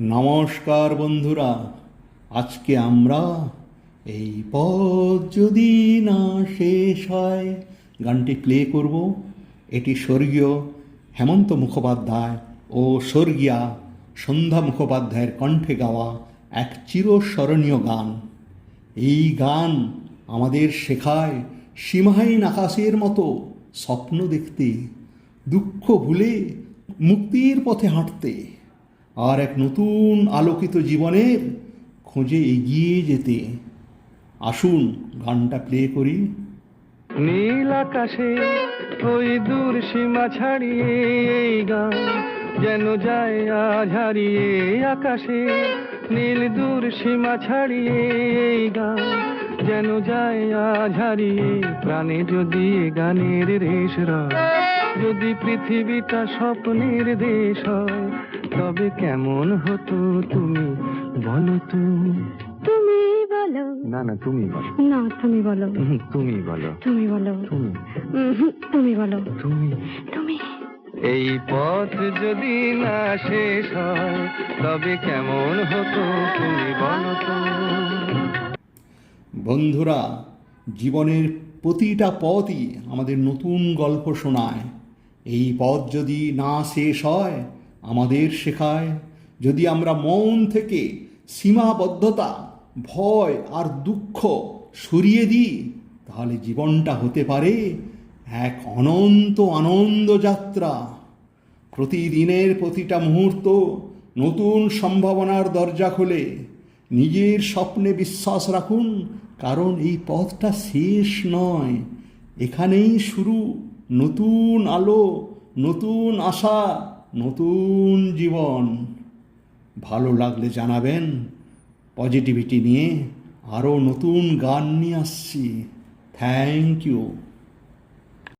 নমস্কার বন্ধুরা, আজকে আমরা এই পথ যদি না শেষ হয়, গানটি প্লে করব। এটি স্বর্গীয় হেমন্ত মুখোপাধ্যায় ও স্বর্গীয়া সন্ধ্যা মুখোপাধ্যায়ের কণ্ঠে গাওয়া এক চিরস্মরণীয় গান। এই গান আমাদের শেখায় সীমাহীন আকাশের মতো স্বপ্ন দেখতে, দুঃখ ভুলে মুক্তির পথে হাঁটতে। আর এক নতুন আলোকিত জীবনের খোঁজে এগিয়ে যেতে। আসুন গানটা প্লে করি। নীল আকাশে ওই দূর সীমা ছাড়িয়ে গান যেন যায় আজ হারিয়ে আকাশে। নীল দূর সীমা ছাড়িয়ে গান যেন যায় আজ হারিয়ে। প্রাণে যদি গানের রেশ যদি পৃথিবীটা স্বপ্নের দেশ হয় তবে কেমন হতো তুমি? বলো তুমি। তুমি বলো। না না তুমি বলো। না তুমি বলো। তুমি বলো। তুমি বলো। তুমি। তুমি বলো। তুমি। তুমি। এই পথ যদি না শেষ হয় তবে কেমন হতো তুমি? বলো তো। বন্ধুরা জীবনের প্রতিটা পথই আমাদের নতুন গল্প শোনায়। এই পথ যদি না শেষ হয়, আমাদের শেখায়। যদি আমরা মন থেকে সীমাবদ্ধতা, ভয় আর দুঃখ সরিয়ে দিই, তাহলে জীবনটা হতে পারে এক অনন্ত আনন্দ যাত্রা। প্রতিদিনের প্রতিটা মুহূর্ত নতুন সম্ভাবনার দরজা খোলে। নিজের স্বপ্নে বিশ্বাস রাখুন, কারণ এই পথটা শেষ নয়, এখানেই শুরু। নতুন আলো, নতুন আশা, নতুন জীবন। ভালো লাগলে জানাবেন পজিটিভিটি নিয়ে আরও নতুন গান নিয়ে আসছি। Thank you